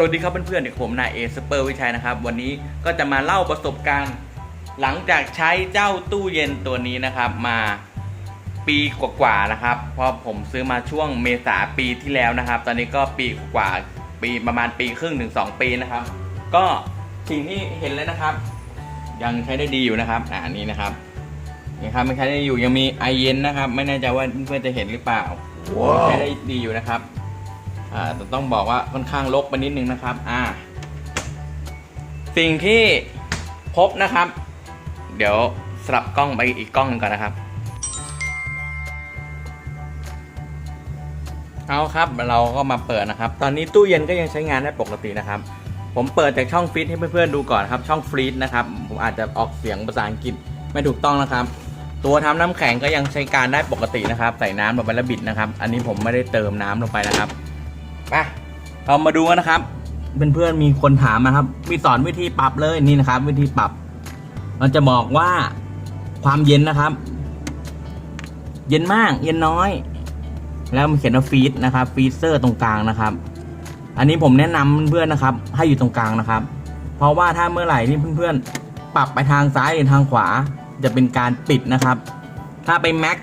สวัสดีครับเพื่อนๆเด็กผมนายเอสเปอร์วิชัยนะครับ วันนี้ก็จะมาเล่าประสบการณ์ หลังจากใช้เจ้าตู้เย็นตัวนี้นะครับมาปีกว่าๆนะครับ เพราะผมซื้อมาช่วงเมษาปีที่แล้วนะครับ ตอนนี้ก็ปีกว่าปีประมาณปีครึ่งถึงสองปีนะครับ ก็สิ่งที่เห็นแล้วนะครับ ยังใช้ได้ดีอยู่นะครับอ่านี้นะครับนี่ครับมันใช้ได้อยู่ยังมีไอเย็นนะครับ ไม่แน่ใจว่าเพื่อนๆจะเห็นหรือเปล่าใช้ได้ดีอยู่นะครับ อ่าต้องบอกว่าค่อนข้างลกไปนิดนึงนะครับ อ่า สิ่งที่พบนะครับ เดี๋ยวสลับกล้องไปอีกกล้องหนึงก่อนนะครับ เอาครับเราก็มาเปิดนะครับ ตอนนี้ตู้เย็นก็ยังใช้งานได้ปกตินะครับ ผมเปิดจากช่องฟรีซให้เพื่อนๆดูก่อนครับ ช่องฟรีซนะครับ ผมอาจจะออกเสียงภาษาอังกฤษไม่ถูกต้องนะครับตัวทำน้ำแข็งก็ยังใช้การได้ปกตินะครับ ใส่น้ำลงไปแล้วบิดนะครับ อันนี้ผมไม่ได้เติมน้ำลงไปนะครับ ไปเรามาดูกันนะครับเพื่อนๆมีคนถามนะครับ มีสอนวิธีปรับเลยนี่นะครับ วิธีปรับ มันจะบอกว่าความเย็นนะครับ เย็นมาก เย็นน้อย แล้วมันเขียนว่าฟีดนะครับฟีเซอร์ตรงกลางนะครับ อันนี้ผมแนะนำเพื่อนๆนะครับ ให้อยู่ตรงกลางนะครับ เพราะว่าถ้าเมื่อไหร่ที่เพื่อนๆ ปรับไปทางซ้ายหรือทางขวา จะเป็นการปิดนะครับ ถ้าไปแม็ก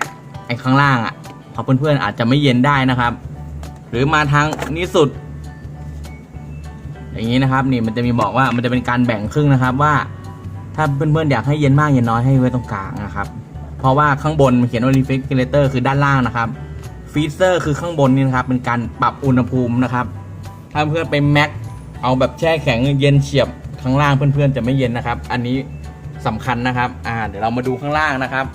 ไอ้ข้างล่างอะพอเพื่อนๆอาจจะไม่เย็นได้นะครับ รือมาทางนี้สุด อย่างนี้นะครับนี่มันจะมีบอกว่ามันจะเป็นการแบ่งครึ่งนะครับว่า ถ้าเพื่อนๆอยากให้เย็นมากเย็นน้อยให้ไว้ตรงกลางนะครับ เพราะว่าข้างบนมันเขียนว่า refrigerator คือด้านล่างนะครับฟีเซอร์คือข้างบนนี่นะครับเป็นการปรับอุณหภูมินะครับถ้าเพื่อนไปแม็กเอาแบบแช่แข็งเย็นเฉียบข้างล่างเพื่อนๆจะไม่เย็นนะครับ อันนี้สำคัญนะครับอ่าเดี๋ยวเรามาดูข้างล่างนะครับ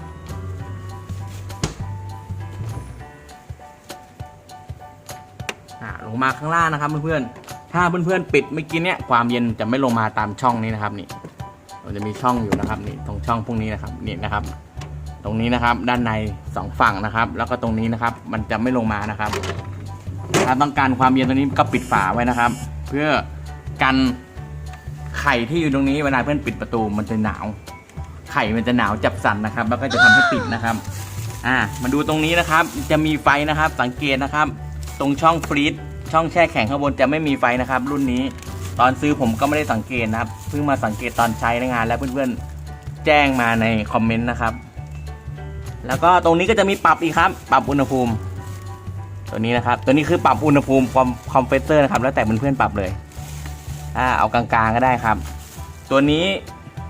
อ่าลงมาข้างล่างนะครับเพื่อนๆถ้าเพื่อนๆปิดเมื่อกี้เนี้ยความเย็นจะไม่ลงมาตามช่องนี้นะครับนี่มันจะมีช่องอยู่นะครับนี่ตรงช่องพวกนี้นะครับนี่นะครับ ตรงนี้นะครับด้านในสองฝั่งนะครับ แล้วก็ตรงนี้นะครับ มันจะไม่ลงมานะครับ ถ้าต้องการความเย็นตรงนี้ก็ปิดฝาไว้นะครับ เพื่อกันไข่ที่อยู่ตรงนี้เวลาเพื่อนปิดประตูมันจะหนาว ไข่มันจะหนาวจับสั่นนะครับ แล้วก็จะทำให้ปิดนะครับ อ่ามาดูตรงนี้นะครับ จะมีไฟนะครับ สังเกตนะครับ ตรงช่องฟรีซช่องแช่แข็งข้างบนจะไม่มีไฟนะครับ รุ่นนี้ตอนซื้อผมก็ไม่ได้สังเกตนะครับเพิ่งมาสังเกตตอนใช้ในงาน แล้วเพื่อนๆแจ้งมาในคอมเมนต์นะครับ แล้วก็ตรงนี้ก็จะมีปรับอีกครับ ปรับอุณหภูมิ ตัวนี้นะครับ ตัวนี้คือปรับอุณหภูมิความคอมเพรสเซอร์นะครับ แล้วแต่เพื่อนๆปรับเลยอ่าเอากลางๆก็ได้ครับ ตัวนี้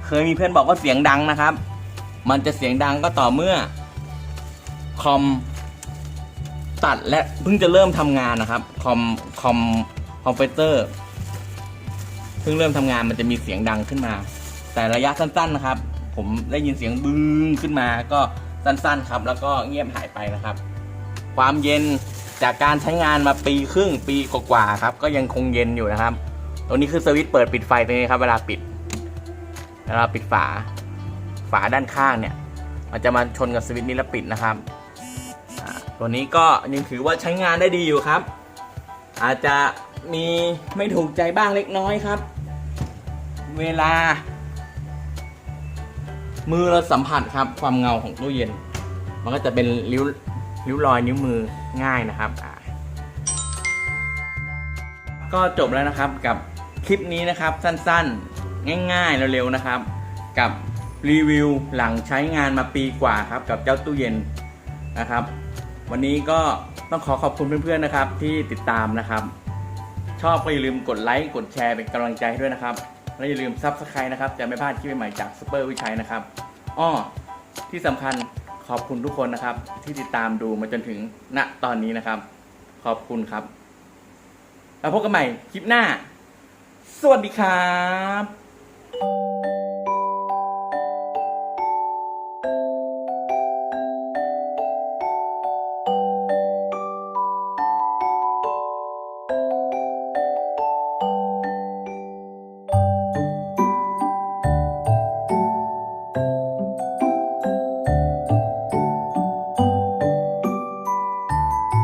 เคยมีเพื่อนบอกว่าเสียงดังนะครับ มันจะเสียงดังก็ต่อเมื่อคอม ตัดและเพิ่งจะเริ่มทำงานนะครับคอมคอมคอมเพรสเซอร์เพิ่งเริ่มทำงานมันจะมีเสียงดังขึ้นมา แต่ระยะสั้นๆนะครับ ผมได้ยินเสียงบึ้งขึ้นมาก็สั้นๆครับ แล้วก็เงียบหายไปนะครับ ความเย็นจากการใช้งานมาปีครึ่งปีกว่าๆครับ ก็ยังคงเย็นอยู่นะครับ ตัวนี้คือสวิตช์เปิดปิดไฟตรงนี้ครับ เวลาปิดเวลาปิดฝา ฝาด้านข้างเนี่ย มันจะมาชนกับสวิตช์นี้แล้วปิดนะครับ ตัวนี้ก็ยังถือว่าใช้งานได้ดีอยู่ครับ อาจจะมีไม่ถูกใจบ้างเล็กน้อยครับ เวลา มือเราสัมผัสครับ ความเงาของตู้เย็น มันก็จะเป็นริ้วริ้วรอยนิ้วมือง่ายนะครับก็จบแล้วนะครับกับคลิปนี้นะครับสั้นๆ ง่ายๆเร็วๆนะครับ กับรีวิวหลังใช้งานมาปีกว่าครับ กับเจ้าตู้เย็นนะครับ วันนี้ก็ต้องขอขอบคุณเพื่อนๆนะครับ ที่ติดตามนะครับ ชอบก็อย่าลืมกดไลค์กดแชร์เป็นกำลังใจให้ด้วยนะครับ และอย่าลืมซับสไครต์นะครับจะไม่พลาดคลิปใหม่ๆจากซูเปอร์วิชัยนะครับอ้อที่สำคัญขอบคุณทุกคนนะครับ ที่ติดตามดูมาจนถึงณตอนนี้นะครับ ขอบคุณครับ แล้วพบกันใหม่คลิปหน้า สวัสดีครับ